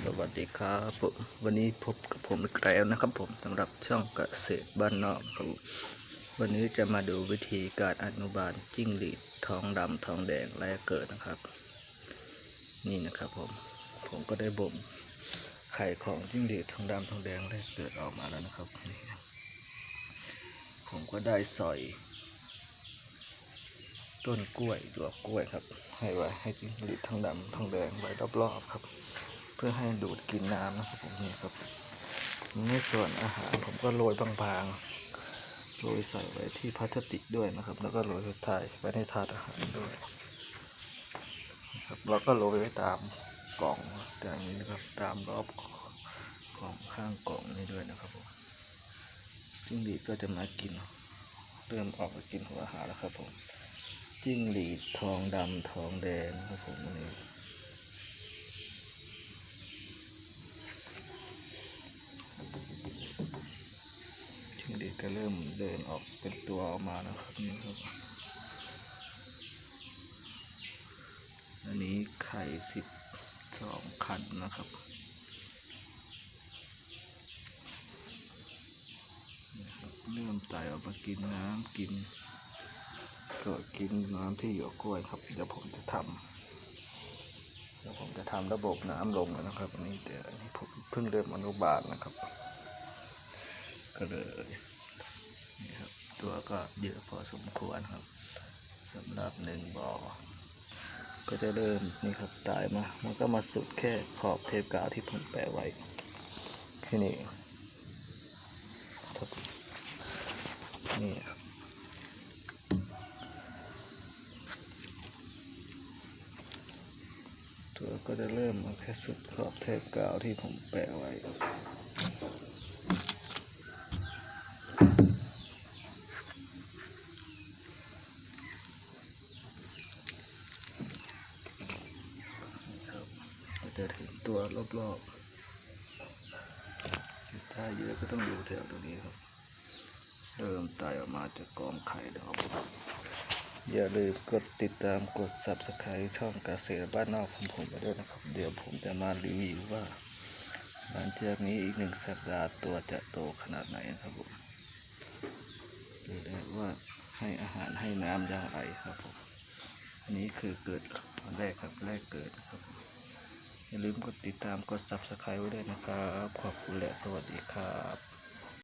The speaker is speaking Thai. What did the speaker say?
สวัสดีครับผมวันนี้พบกับผมอีกแล้วนะครับ ผมสำหรับช่องเกษตรบ้านนอกครับวันนี้จะมาดูวิธีการอนุบาลจิ้งหรีดทองดำทองแดงแรกเกิดนะครับ นี่นะครับผมผมก็ได้บ่มไข่ของจิ้งหรีดทองดำทองแดงแรกเกิดออกมาแล้วนะครับ ผมก็ได้สอย ต้นกล้วยดอกกล้วยครับ ให้ไว้ให้จิ้งหรีดทองดำทองแดงไว้รอบๆครับ พื่อให้ดูดกินน้ำนะครับผมนี่ครับในส่วนอาหารผมก็โรยบางๆโรยใส่ไว้ที่พลาสติกด้วยนะครับ แล้วก็โรยสุดท้ายไว้ในถาดอาหารด้วยครับแล้วก็โรยไว้ตามกล่องอย่างนี้นะครับ ตามรอบกล่องข้างกล่องนี้ด้วยนะครับผมจิ้งหรีดก็จะมากินเริ่มออกมากินหัวอาหารแล้วครับผมจิ้งหรีดทองดำทองแดงครับผมอันนี้ จิ้งหรีด ก็เริ่มเดินออกเป็นตัวออกมานะครับนี่ครับ อันนี้ไข่สิบสองคันนะครับเริ่มไต่ออกมากินน้ำกินก็กินน้ำที่หยวกกล้วยครับเดี๋ยวผมจะทำเดี๋ยวผมจะทำระบบน้ำลงนะครับอันนี้เดี๋ยวอันนี้ผมเพิ่งเริ่มอนุบาลนะครับ ก็เลย ตัวก็เยอะพอสมควรครับสำหรับหนึ่งบ่อก็จะเริ่มนี่ครับตายมา มันก็มาสุดแค่ขอบเทปกาวที่ผมแปะไว้แค่นี้ทับนี่ตัวก็จะเริ่มมาแค่สุดขอบเทปกาวที่ผมแปะไว้ ครับก็ จะถึงตัวรอบๆถ้าเยอะก็ต้องอยู่แถวตรงนี้ครับ เริ่มไต่ออกมาจากกองไข่แล้วครับอย่าลืมกดติดตามกด subscribe ช่องเกษตรบ้านนอกของผมไปด้วยนะครับ เดี๋ยวผมจะมารีวิวว่า หลังจากนี้อีกหนึ่งสัปดาห์ตัวจะโตขนาดไหนครับผมดูได้ว่าให้อาหารให้น้ำอย่างไรครับผม อันนี้คือเกิดแรกครับแรกเกิดครับ อย่าลืมกดติดตามกด subscribe ไว้ด้วยนะครับ ขอบคุณและสวัสดีครับ